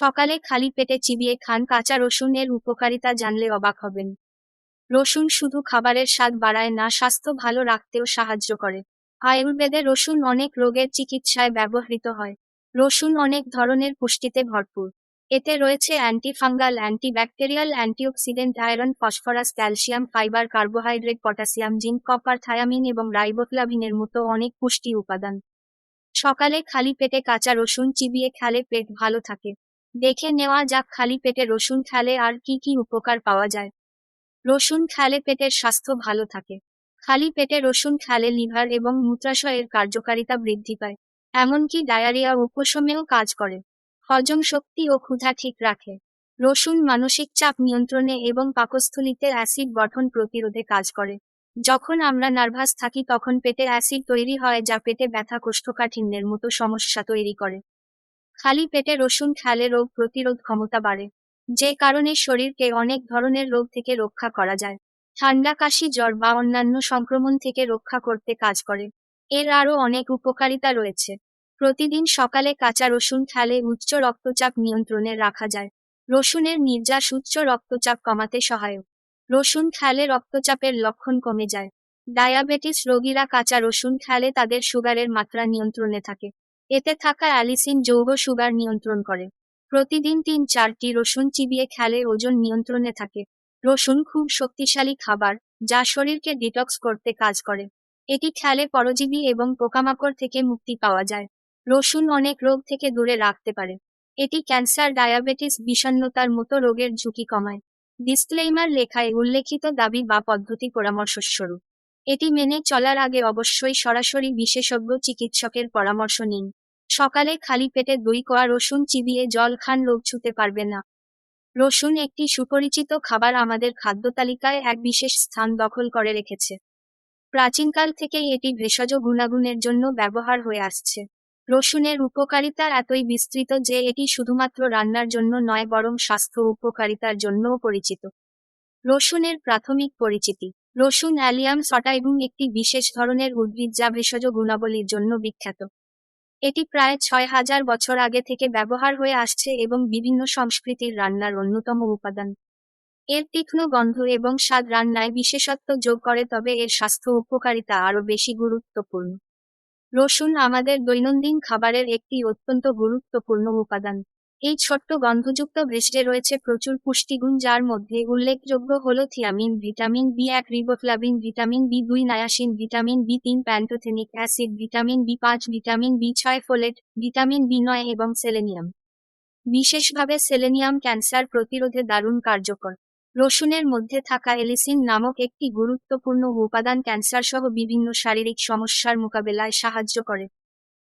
সকালে খালি পেটে চিবিয়ে খান কাঁচা রসুন এর উপকারিতা জানলে অবাক হবেন। রসুন শুধু খাবারের স্বাদ বাড়ায় না, স্বাস্থ্য ভালো রাখতেও সাহায্য করে। আয়ুর্বেদে রসুন অনেক রোগের চিকিৎসায় ব্যবহৃত হয়। রসুন অনেক ধরনের পুষ্টিতে ভরপুর। এতে রয়েছে antifungal, antibacterial, antioxidant, iron, phosphorus, calcium, fibre, carbohydrate, potassium, zinc, copper, thiamine এবং রাইবোফ্লাভিনের মতো অনেক পুষ্টি উপাদান। সকালে খালি পেটে কাঁচা রসুন চিবিয়ে খেলে পেট ভালো থাকে। দেখে নেওয়া যাক খালি পেটে রসুন খেলে আর কি কি উপকার পাওয়া যায়। রসুন খেলে পেটের স্বাস্থ্য ভালো থাকে। খালি পেটে রসুন খেলে লিভার এবং মূত্রাশয়ের কার্যকারিতা বৃদ্ধি পায়, এমনকি ডায়ারিয়া উপশমেও কাজ করে। হজম শক্তি ও ক্ষুধা ঠিক রাখে। রসুন মানসিক চাপ নিয়ন্ত্রণে এবং পাকস্থলিতে অ্যাসিড গঠন প্রতিরোধে কাজ করে। যখন আমরা নার্ভাস থাকি তখন পেটে অ্যাসিড তৈরি হয় যা পেটে ব্যথা, কোষ্ঠকাঠিন্যের মতো সমস্যা তৈরি করে। খালি পেটে রসুন খেলে রোগ প্রতিরোধ ক্ষমতা বাড়ে। যে কারণে শরীরকে অনেক ধরনের রোগ থেকে রক্ষা করা যায়। ঠান্ডা, কাশি, জ্বর বা অন্যান্য সংক্রমণ থেকে রক্ষা করতে কাজ করে। এর আরও অনেক উপকারিতা রয়েছে। প্রতিদিন সকালে কাঁচা রসুন খেলে উচ্চ রক্তচাপ নিয়ন্ত্রণে রাখা যায়। রসুনের নির্যাস উচ্চ রক্তচাপ কমাতে সহায়ক। রসুন খেলে রক্তচাপের লক্ষণ কমে যায়। ডায়াবেটিস রোগীরা কাঁচা রসুন খেলে তাদের সুগারের মাত্রা নিয়ন্ত্রণে থাকে। এতে থাকা অ্যালিসিন যৌগ সুগার নিয়ন্ত্রণ করে। প্রতিদিন তিন চারটি রসুন চিবিয়ে খেলে ওজন নিয়ন্ত্রণে থাকে। রসুন খুব শক্তিশালী খাবার, যা শরীরকে ডিটক্স করতে কাজ করে। এটি খেলে পরজীবী এবং পোকামাকড় থেকে মুক্তি পাওয়া যায়। রসুন অনেক রোগ থেকে দূরে রাখতে পারে। এটি ক্যান্সার, ডায়াবেটিস, বিষণ্ণতার মতো রোগের ঝুঁকি কমায়। ডিসক্লেইমার লেখায় উল্লেখিত দাবি বা পদ্ধতি পরামর্শস্বরূপ। এটি মেনে চলার আগে অবশ্যই সরাসরি বিশেষজ্ঞ চিকিৎসকের পরামর্শ নিন। সকালে খালি পেটে দই কোয়া রসুন চিবিয়ে জল খান রোগ ছুতে পারবে না। রসুন একটি সুপরিচিত খাবার আমাদের খাদ্য তালিকায় এক বিশেষ স্থান দখল করে রেখেছে। প্রাচীনকাল থেকেই এটি ভেষজ গুণাগুণের জন্য ব্যবহার হয়ে আসছে। রসুনের উপকারিতা এতই বিস্তৃত যে এটি শুধুমাত্র রান্নার জন্য নয়, বরং স্বাস্থ্য উপকারিতার জন্যও পরিচিত। রসুনের প্রাথমিক পরিচিতি। রসুন অ্যালিয়াম সটা এবং একটি বিশেষ ধরনের উদ্ভিদ যা ভেষজ গুণাবলীর জন্য বিখ্যাত। এটি প্রায় ছয় হাজার বছর আগে থেকে ব্যবহার হয়ে আসছে এবং বিভিন্ন সংস্কৃতির রান্নার অন্যতম উপাদান। এর তীক্ষ্ণ গন্ধ এবং স্বাদ রান্নায় বিশেষত্ব যোগ করে, তবে এর স্বাস্থ্য উপকারিতা আরও বেশি গুরুত্বপূর্ণ। রসুন আমাদের দৈনন্দিন খাবারের একটি অত্যন্ত গুরুত্বপূর্ণ উপাদান। এই ছোট্ট গন্ধযুক্ত ব্রেস্টে রয়েছে প্রচুর পুষ্টিগুণ, যার মধ্যে উল্লেখযোগ্য হল থিয়ামিন ভিটামিন বি এক রিবোফ্লাভিন ভিটামিন বি দুই নায়াসিন ভিটামিন বি তিন প্যান্টোথেনিক অ্যাসিড ভিটামিন বি পাঁচ ভিটামিন বি ছয় ফোলেট ভিটামিন বি নয় এবং সেলেনিয়াম বিশেষভাবে সেলেনিয়াম ক্যান্সার প্রতিরোধে দারুণ কার্যকর। রসুনের মধ্যে থাকা এলিসিন নামক একটি গুরুত্বপূর্ণ উপাদান ক্যান্সার সহ বিভিন্ন শারীরিক সমস্যার মোকাবেলায় সাহায্য করে।